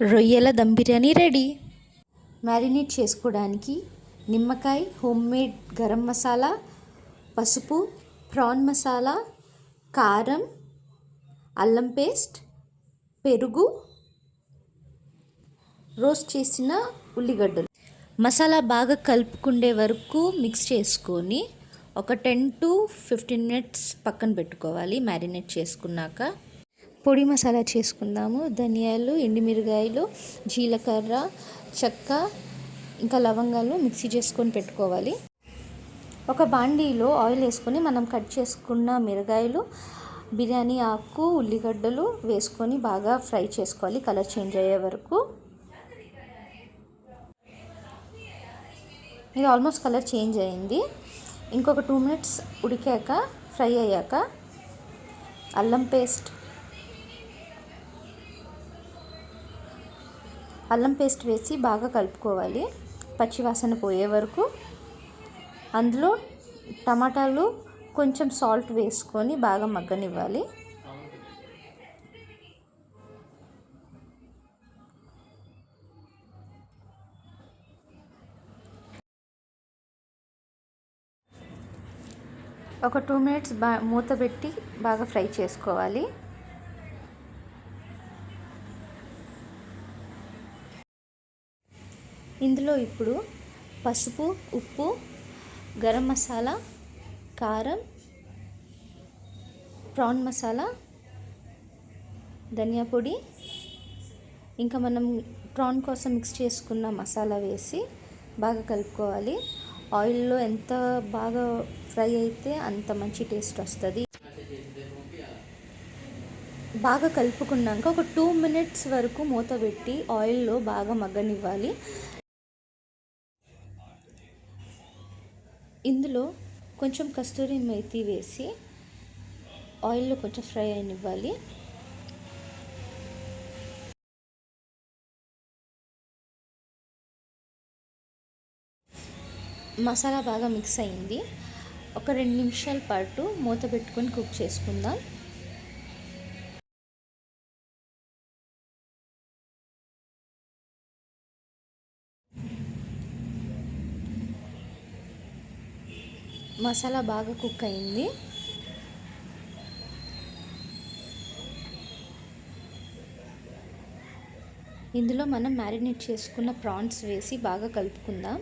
రొయ్యల dum biryani ready. Marinate చేసుకోవడానికి నిమ్మకాయ హోమ్ మేడ్ గరం మసాలా పసుపు ప్రాన్ మసాలా కారం అల్లం పేస్ట్ పెరుగు రోస్ట్ చేసిన ఉల్లిగడ్డలు. మసాలా బాగా కలుపుకుండే వరకు మిక్స్ చేసుకొని ఒక టెన్ టు ఫిఫ్టీన్ మినిట్స్ పక్కన పెట్టుకోవాలి మ్యారినేట్ చేసుకున్నాక. పొడి మసాలా చేసుకుందాము ధనియాలు ఎండుమిరగాయలు జీలకర్ర చెక్క ఇంకా లవంగాలు మిక్సీ చేసుకొని పెట్టుకోవాలి. ఒక బాండీలో ఆయిల్ వేసుకొని మనం కట్ చేసుకున్న మిరగాయలు బిర్యానీ ఆకు ఉల్లిగడ్డలు వేసుకొని బాగా ఫ్రై చేసుకోవాలి. కలర్ చేంజ్ అయ్యే వరకు. ఇది ఆల్మోస్ట్ కలర్ చేంజ్ అయింది. ఇంకొక టూ మినిట్స్ ఉడికాక ఫ్రై అయ్యాక అల్లం పేస్ట్ అల్లం పేస్ట్ వేసి బాగా కలుపుకోవాలి. పచ్చివాసన పోయే వరకు. అందులో టమాటాలు కొంచెం సాల్ట్ వేసుకొని బాగా మగ్గనివ్వాలి. ఒక టూ మినిట్స్ బా మూత పెట్టి బాగా ఫ్రై చేసుకోవాలి. ఇందులో ఇప్పుడు పసుపు ఉప్పు గరం మసాలా కారం ప్రాన్ మసాలా ధనియా పొడి. ఇంకా మనం ప్రాన్ కోసం మిక్స్ చేసుకున్న మసాలా వేసి బాగా కలుపుకోవాలి. ఆయిల్లో ఎంత బాగా ఫ్రై అయితే అంత మంచి టేస్ట్ వస్తుంది. బాగా కలుపుకున్నాక ఒక టూ మినిట్స్ వరకు మూత పెట్టి ఆయిల్లో బాగా మగ్గనివ్వాలి. ఇందులో కొంచెం కస్తూరి మెతి వేసి ఆయిల్లో కొంచెం ఫ్రై అయినివ్వాలి. మసాలా బాగా మిక్స్ అయింది. ఒక రెండు నిమిషాల పాటు మూత పెట్టుకొని కుక్ చేసుకుందాం. మసాలా బాగా కుక్ అయింది. ఇందులో మనం మ్యారినేట్ చేసుకున్న ప్రాన్స్ వేసి బాగా కలుపుకుందాం.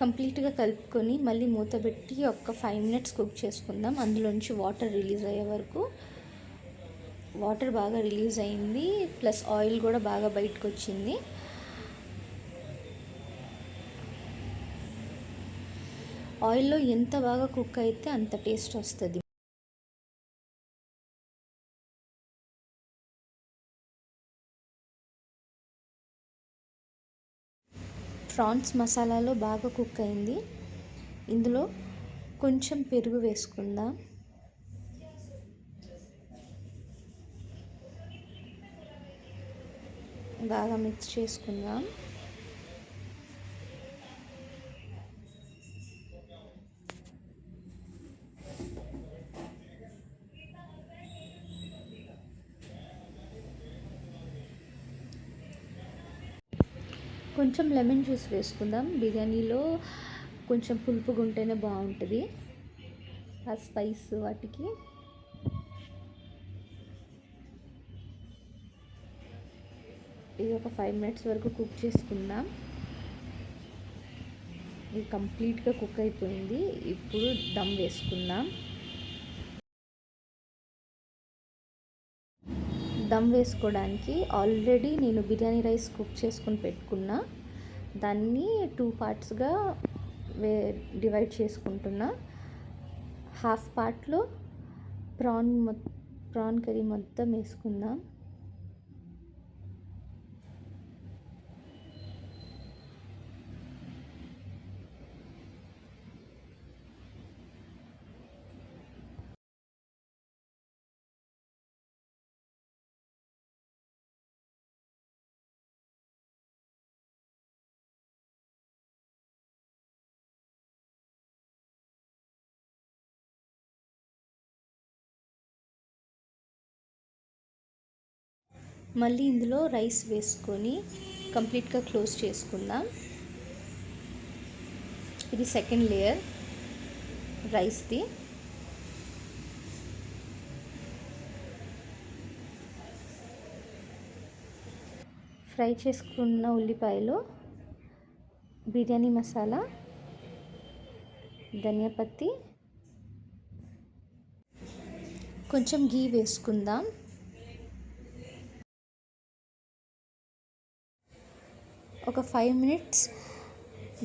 కంప్లీట్గా కలుపుకొని మళ్ళీ మూత పెట్టి ఒక ఫైవ్ మినిట్స్ కుక్ చేసుకుందాం. అందులోంచి వాటర్ రిలీజ్ అయ్యే వరకు. వాటర్ బాగా రిలీజ్ అయింది. ప్లస్ ఆయిల్ కూడా బాగా బయటకు వచ్చింది ఆయిల్లో ఎంత బాగా కుక్ అయితే అంత టేస్ట్ వస్తుంది. ప్రాన్స్ మసాలాలో బాగా కుక్ అయింది. ఇందులో కొంచెం పెరుగు వేసుకుందాం. బాగా మిక్స్ చేసుకుందాం. కొంచెం లెమన్ జ్యూస్ వేసుకుందాం. బిర్యానీలో కొంచెం పులుపుగా ఉంటేనే బాగుంటుంది. ఆ స్పైస్ వాటికి. ఇది ఒక ఫైవ్ మినిట్స్ వరకు కుక్ చేసుకుందాం. ఇది కంప్లీట్గా కుక్ అయిపోయింది. ఇప్పుడు దమ్ వేసుకుందాం. దమ్ వేసుకోవడానికి ఆల్రెడీ నేను బిర్యానీ రైస్ కుక్ చేసుకొని పెట్టుకున్నా. దాన్ని టూ పార్ట్స్గా వే డివైడ్ చేసుకుంటున్నా. హాఫ్ పార్ట్లో ప్రాన్ మొ ప్రాన్ కర్రీ మొత్తం వేసుకుందాం. మళ్ళీ ఇందులో రైస్ వేసుకొని కంప్లీట్గా క్లోజ్ చేసుకుందాం. ఇది సెకండ్ లేయర్ రైస్ది. ఫ్రై చేసుకున్న ఉల్లిపాయలు బిర్యానీ మసాలా ధనియా పత్తి. కొంచెం గీ వేసుకుందాం. ఒక ఫైవ్ మినిట్స్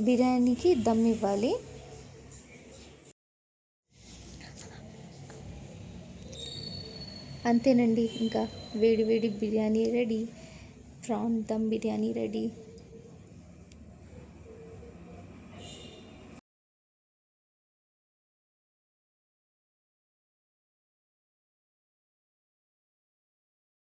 బిర్యానీకి దమ్ ఇవ్వాలి. అంతేనండి ఇంకా వేడి వేడి biryani ready. Prawn dum biryani ready.